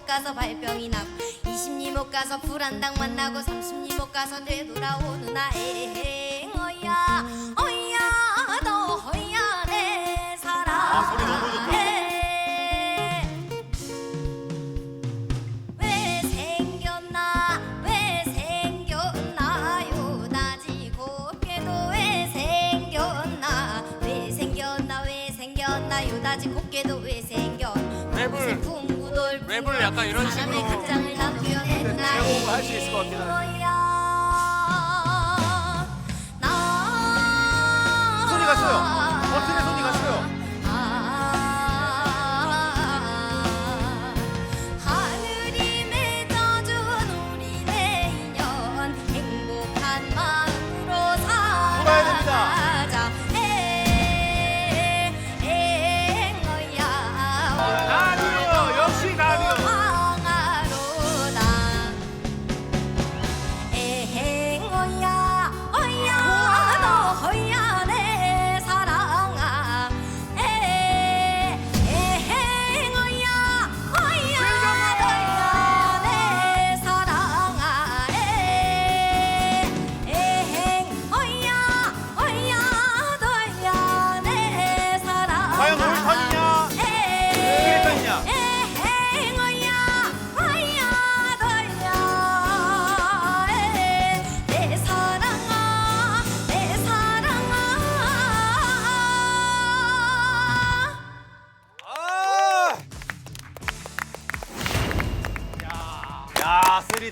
못 가서 발병이 나고 20리 못 가서 불안당 만나고 30리 못 가서 되돌아오는 나의 랩을 약간 이런 식으로 다 구현했나 제목을 할수 있을 것 같긴 하네. 손이 갔어요.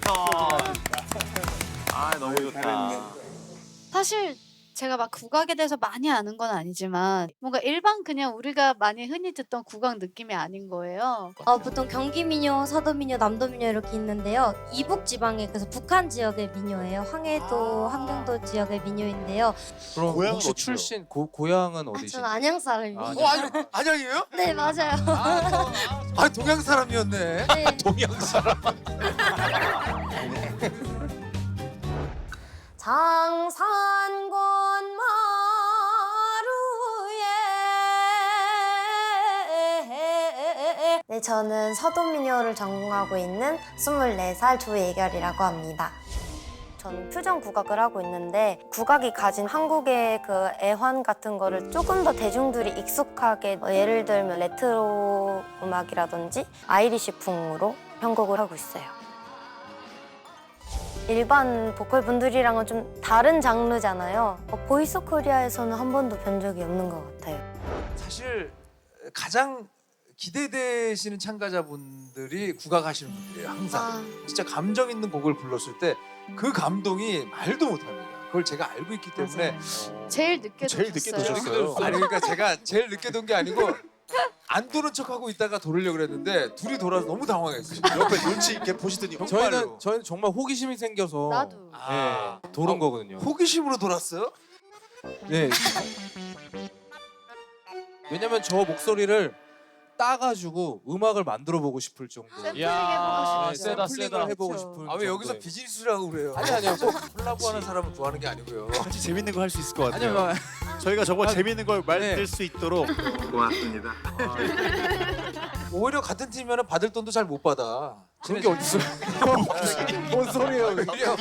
야 쓰리턴. 아 너무 좋다. 사실 제가 막 국악에 대해서 많이 아는 건 아니지만 뭔가 일반 그냥 우리가 많이 흔히 듣던 국악 느낌이 아닌 거예요. 어, 보통 경기 민요, 서도 민요, 남도 민요 이렇게 있는데요. 이북 지방에 그래서 북한 지역의 민요예요. 황해도, 함경도 지역의 민요인데요. 그럼 고향은 혹시 어디세요? 출신 고, 고향은 아, 어디신가요? 저는 안양 사람이에요. 아, 어 안양이에요? 네 맞아요. 아 동양 사람이었네. 네. 동양 사람. 장산권 마루에 네, 저는 서도민요를 전공하고 있는 24살 조예결이라고 합니다. 저는 표정 국악을 하고 있는데 국악이 가진 한국의 그 애환 같은 거를 조금 더 대중들이 익숙하게 뭐 예를 들면 레트로 음악이라든지 아이리시풍으로 편곡을 하고 있어요. 일반 보컬 분들이랑은 좀 다른 장르잖아요. 어, 보이스 코리아에서는 한 번도 뵌 적이 없는 것 같아요. 사실 가장 기대되시는 참가자분들이 국악하시는 분들이에요 항상. 아, 진짜 감정 있는 곡을 불렀을 때 그 감동이 말도 못합니다. 그걸 제가 알고 있기 때문에 제일 늦게 제일 늦게 도셨어요. 도셨어요. 아니 그러니까 제가 제일 늦게 돈 게 아니고 안 도는 척하고 있다가 돌으려고 그랬는데 둘이 돌아서 너무 당황했어요. 옆에 눈치 있게 보시더니 저희는 저희는 정말 호기심이 생겨서 나도. 아. 예, 도른 어, 거거든요. 호기심으로 돌았어요? 네. 왜냐면 저 목소리를 따가지고 음악을 만들어 보고 싶을 정도. 샘플링 야, 해보고 싶죠. 세다, 샘플링을 세다. 해보고 그쵸. 싶은. 아왜 여기서 정도의. 비즈니스라고 그래요? 아니 아니요. 뭐, 콜라보하는 사람을 좋아하는 게 아니고요. 같이 재밌는 거 할 수 있을 것 아니요. 같아요. 뭐, 저희가 저거 아, 재밌는 걸 만들 네. 수 있도록 오히려 같은 팀이면 받을 돈도 잘 못 받아. 그런 게 어딨어? 뭔 소리예요? 오히려